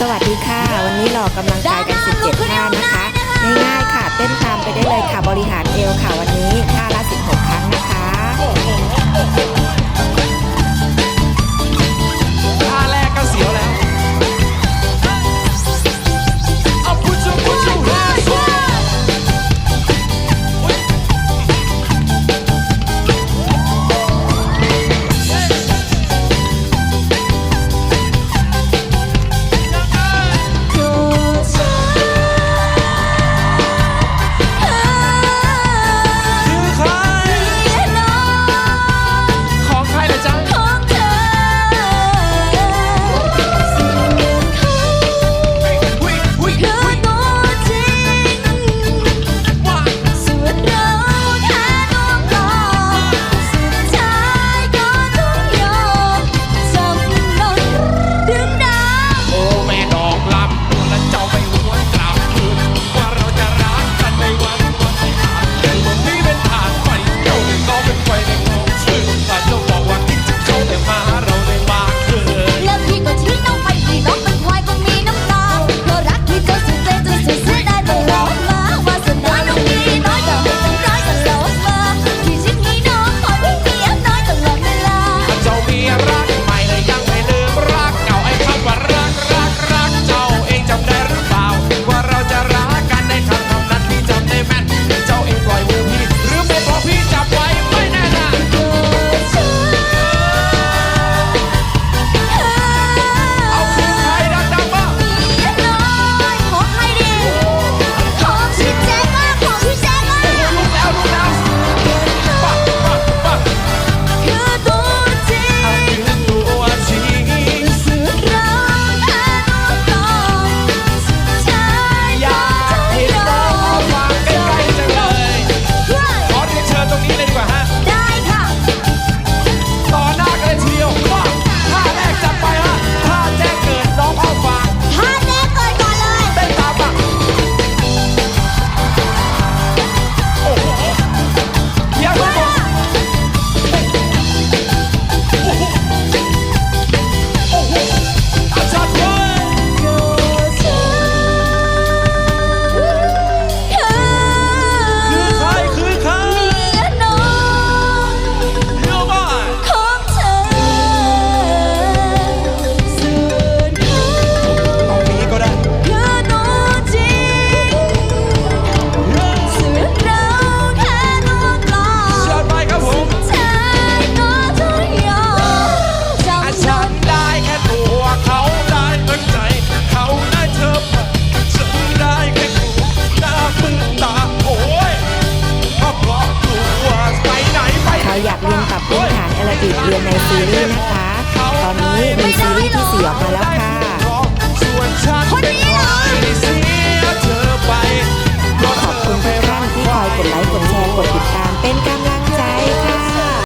สวัสดีค่ะ วันนี้หลอกกำลังกายกัน 17ท่านะคะ ง่ายๆค่ะ เต้นตามไปได้เลยค่ะ บริหารเอวค่ะวันนี้ท่าละ16ค่ะ อนนี้มีซีรีส์ที่สี่ออกมาแล้วค่ะ